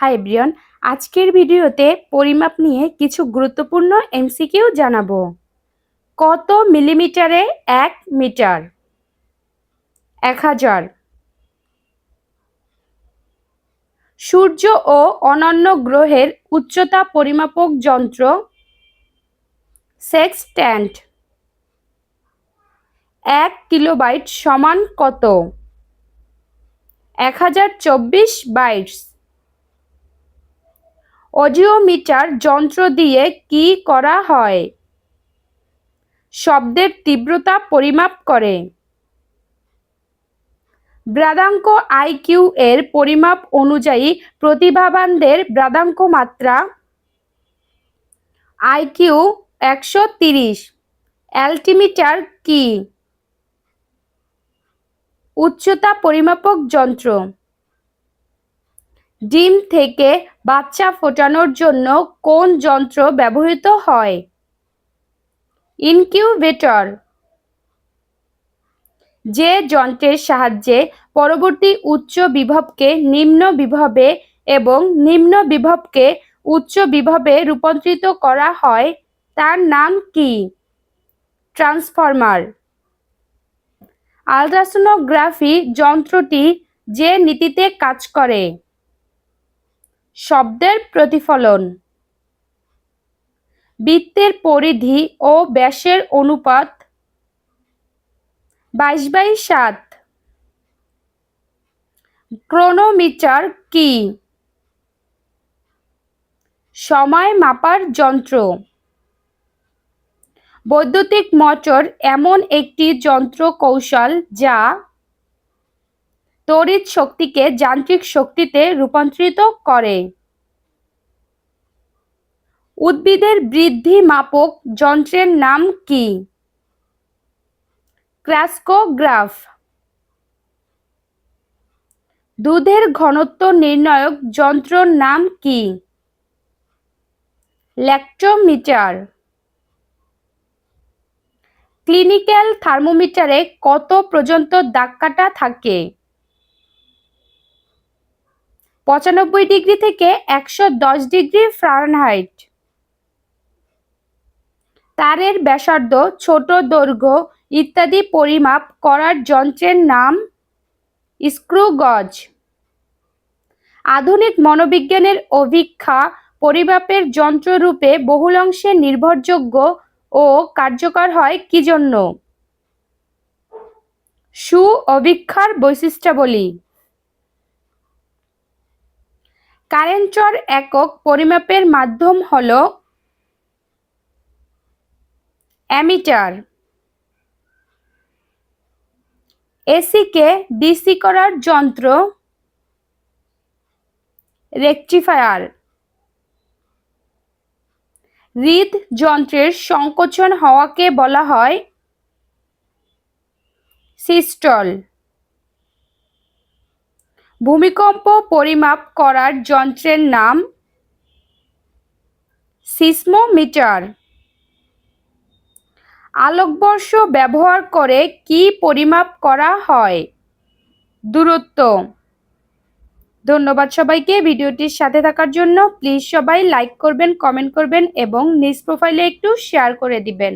High Brian আজকের ভিডিওতে পরিমাপ নিয়ে কিছু গুরুত্বপূর্ণ এমসিকিউ জানাব। কত মিলিমিটারে এক মিটার? এক হাজার। সূর্য ও অন্যান্য গ্রহের উচ্চতা পরিমাপক যন্ত্র সেক্সট্যান্ট এক কিলোবাইট সমান কত? এক হাজার চব্বিশ বাইটস। অডিওমিটার যন্ত্র দিয়ে কি করা হয়? শব্দের তীব্রতা পরিমাপ করে। ব্রাদাঙ্ক আইকিউ এর পরিমাপ অনুযায়ী প্রতিভাবানদের ব্রাদাঙ্ক মাত্রা। আইকিউ একশো তিরিশ। অ্যালটিমিটার কি? উচ্চতা পরিমাপক যন্ত্র। ডিম থেকে বাচ্চা ফোটানোর জন্য কোন যন্ত্র ব্যবহৃত হয়? ইনকিউবেটর। যে যন্ত্রের সাহায্যে পরবর্তী উচ্চ বিভবকে নিম্ন বিভবে এবং নিম্ন বিভবকে উচ্চ বিভবে রূপান্তরিত করা হয়, তার নাম কি? ট্রান্সফরমার। আলট্রাসোনোগ্রাফি যন্ত্রটি যে নীতিতে কাজ করে। শব্দের প্রতিফলন। বৃত্তের পরিধি ও ব্যাসের অনুপাত বাইশ বাই সাত। ক্রোনোমিটার কি? সময় মাপার যন্ত্র। বৈদ্যুতিক মোটর এমন একটি যন্ত্র কৌশল যা তড়িৎ শক্তিকে যান্ত্রিক শক্তিতে রূপান্তরিত করে। উদ্ভিদের বৃদ্ধি মাপক যন্ত্রের নাম কি? ক্রাস্কোগ্রাফ দুধের ঘনত্ব নির্ণায়ক যন্ত্রর নাম কি? ল্যাক্টোমিটার। ক্লিনিক্যাল থার্মোমিটারে কত পর্যন্ত দাগ কাটা থাকে? পঁচানব্বই ডিগ্রি থেকে একশো দশ ডিগ্রি ফারেনহাইট তারের ব্যাসার্ধ, ছোট দৈর্ঘ্য ইত্যাদি পরিমাপ করার যন্ত্রের নাম স্ক্রু গজ আধুনিক মনোবিজ্ঞানের অভিক্ষা পরিমাপের যন্ত্ররূপে বহুলাংশে নির্ভরযোগ্য ও কার্যকর হয় কি জন্য? সু অভিক্ষার বৈশিষ্ট্যাবলী। কারেন্টর একক পরিমাপের মাধ্যম হল অ্যামিটার। এসিকে ডিসি করার যন্ত্র রেকটিফায়ার। হৃদ যন্ত্রের সংকোচন হওয়াকে বলা হয় সিস্টল। ভূমিকম্প পরিমাপ করার যন্ত্রের নাম সিসমোমিটার। আলোকবর্ষ ব্যবহার করে কি পরিমাপ করা হয়? দূরত্ব। ধন্যবাদ সবাইকে ভিডিওটির সাথে থাকার জন্য। প্লিজ সবাই লাইক করবেন, কমেন্ট করবেন এবং নিজ প্রোফাইলে একটু শেয়ার করে দিবেন।